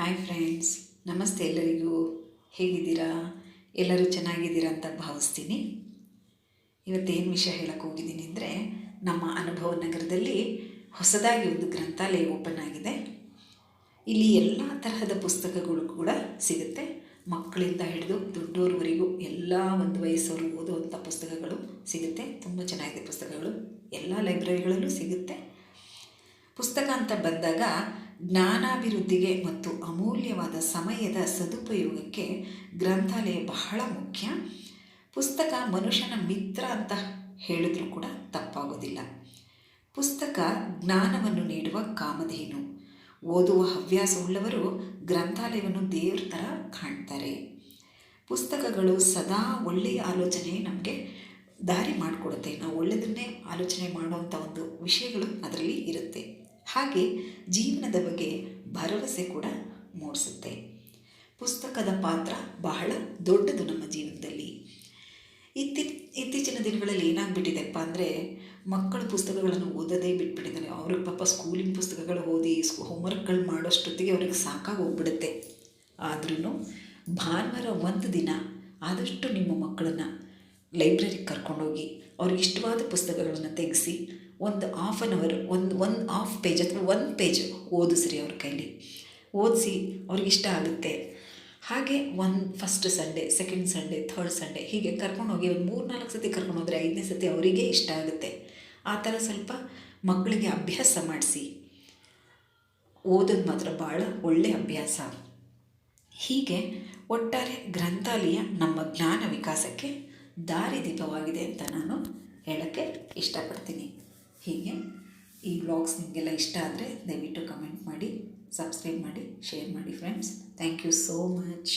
Hi friends, ನಮಸ್ತೆ ಎಲ್ಲರಿಗೂ. ಹೇಗಿದ್ದೀರಾ? ಎಲ್ಲರೂ ಚೆನ್ನಾಗಿದ್ದೀರಾ ಅಂತ ಭಾವಿಸ್ತೀನಿ. ಇವತ್ತೇನು ವಿಷಯ ಹೇಳಕ್ಕೆ ಹೋಗಿದ್ದೀನಿ ಅಂದರೆ, ನಮ್ಮ ಅನುಭವ ನಗರದಲ್ಲಿ ಹೊಸದಾಗಿ ಒಂದು ಗ್ರಂಥಾಲಯ ಓಪನ್ ಆಗಿದೆ. ಇಲ್ಲಿ ಎಲ್ಲ ತರಹದ ಪುಸ್ತಕಗಳು ಕೂಡ ಸಿಗುತ್ತೆ. ಮಕ್ಕಳಿಂದ ಹಿಡಿದು ದೊಡ್ಡೋರ್ವರೆಗೂ ಎಲ್ಲ ಒಂದು ವಯಸ್ಸವರು ಓದುವಂಥ ಪುಸ್ತಕಗಳು ಸಿಗುತ್ತೆ. ತುಂಬ ಚೆನ್ನಾಗಿದೆ ಪುಸ್ತಕಗಳು. ಎಲ್ಲ ಲೈಬ್ರರಿಗಳಲ್ಲೂ ಸಿಗುತ್ತೆ. ಪುಸ್ತಕ ಅಂತ ಬಂದಾಗ ಜ್ಞಾನಾಭಿವೃದ್ಧಿಗೆ ಮತ್ತು ಅಮೂಲ್ಯವಾದ ಸಮಯದ ಸದುಪಯೋಗಕ್ಕೆ ಗ್ರಂಥಾಲಯ ಬಹಳ ಮುಖ್ಯ. ಪುಸ್ತಕ ಮನುಷ್ಯನ ಮಿತ್ರ ಅಂತ ಹೇಳಿದ್ರೂ ಕೂಡ ತಪ್ಪಾಗೋದಿಲ್ಲ. ಪುಸ್ತಕ ಜ್ಞಾನವನ್ನು ನೀಡುವ ಕಾಮಧೇನು. ಓದುವ ಹವ್ಯಾಸವುಳ್ಳವರು ಗ್ರಂಥಾಲಯವನ್ನು ದೇವ್ರ ಥರ ಕಾಣ್ತಾರೆ. ಪುಸ್ತಕಗಳು ಸದಾ ಒಳ್ಳೆಯ ಆಲೋಚನೆ ನಮಗೆ ದಾರಿ ಮಾಡಿಕೊಡುತ್ತೆ. ನಾವು ಒಳ್ಳೆಯದನ್ನೇ ಆಲೋಚನೆ ಮಾಡುವಂಥ ಒಂದು ವಿಷಯಗಳು ಅದರಲ್ಲಿ ಇರುತ್ತೆ. ಹಾಗೆ ಜೀವನದ ಬಗ್ಗೆ ಭರವಸೆ ಕೂಡ ಮೂಡಿಸುತ್ತೆ. ಪುಸ್ತಕದ ಪಾತ್ರ ಬಹಳ ದೊಡ್ಡದು ನಮ್ಮ ಜೀವನದಲ್ಲಿ. ಇತ್ತಿ, ಇತ್ತೀಚಿನ ದಿನಗಳಲ್ಲಿ ಏನಾಗ್ಬಿಟ್ಟಿದೆಪ್ಪ ಅಂದರೆ ಮಕ್ಕಳು ಪುಸ್ತಕಗಳನ್ನು ಓದೋದೇ ಬಿಟ್ಬಿಟ್ಟಿದ್ದಾರೆ. ಅವ್ರಿಗೆ ಪಾಪ ಸ್ಕೂಲಿನ ಪುಸ್ತಕಗಳು ಓದಿ ಸ್ಕೂ ಹೋಮ್ವರ್ಕ್ಗಳು ಮಾಡೋಷ್ಟೊತ್ತಿಗೆ ಅವ್ರಿಗೆ ಸಾಕಾಗಿ ಹೋಗ್ಬಿಡುತ್ತೆ. ಆದ್ರೂ ಭಾನುವಾರ ಒಂದು ದಿನ ಆದಷ್ಟು ನಿಮ್ಮ ಮಕ್ಕಳನ್ನು ಲೈಬ್ರರಿಗೆ ಕರ್ಕೊಂಡೋಗಿ ಅವ್ರಿಗೆ ಇಷ್ಟವಾದ ಪುಸ್ತಕಗಳನ್ನು ತೆಗೆಸಿ ಒಂದು ಹಾಫ್ ಆನ್ ಅವರ್ ಒಂದು ಒಂದು ಆಫ್ ಪೇಜ್ ಅಥವಾ ಒಂದು ಪೇಜ್ ಓದಿಸ್ರಿ ಅವ್ರ ಕೈಲಿ. ಓದಿಸಿ ಅವ್ರಿಗೆ ಇಷ್ಟ ಆಗುತ್ತೆ. ಹಾಗೆ ಒಂದು first Sunday second Sunday third Sunday ಹೀಗೆ ಕರ್ಕೊಂಡೋಗಿ ಒಂದು ಮೂರು ನಾಲ್ಕು ಸತಿ ಕರ್ಕೊಂಡು ಐದನೇ ಸತಿ ಅವರಿಗೆ ಇಷ್ಟ ಆಗುತ್ತೆ. ಆ ಥರ ಸ್ವಲ್ಪ ಮಕ್ಕಳಿಗೆ ಅಭ್ಯಾಸ ಮಾಡಿಸಿ. ಓದೋದು ಮಾತ್ರ ಭಾಳ ಒಳ್ಳೆಯ ಅಭ್ಯಾಸ. ಹೀಗೆ ಒಟ್ಟಾರೆ ಗ್ರಂಥಾಲಯ ನಮ್ಮ ಜ್ಞಾನ ವಿಕಾಸಕ್ಕೆ ದಾರಿದೀಪವಾಗಿದೆ ಅಂತ ನಾನು ಹೇಳೋಕ್ಕೆ ಇಷ್ಟಪಡ್ತೀನಿ. ಹೀಗೆ. ಈ ಬ್ಲಾಗ್ಸ್ ನಿಮಗೆಲ್ಲ ಇಷ್ಟ ಆದರೆ ದಯವಿಟ್ಟು ಕಮೆಂಟ್ ಮಾಡಿ ಸಬ್ಸ್ಕ್ರೈಬ್ ಮಾಡಿ ಶೇರ್ ಮಾಡಿ friends thank you so much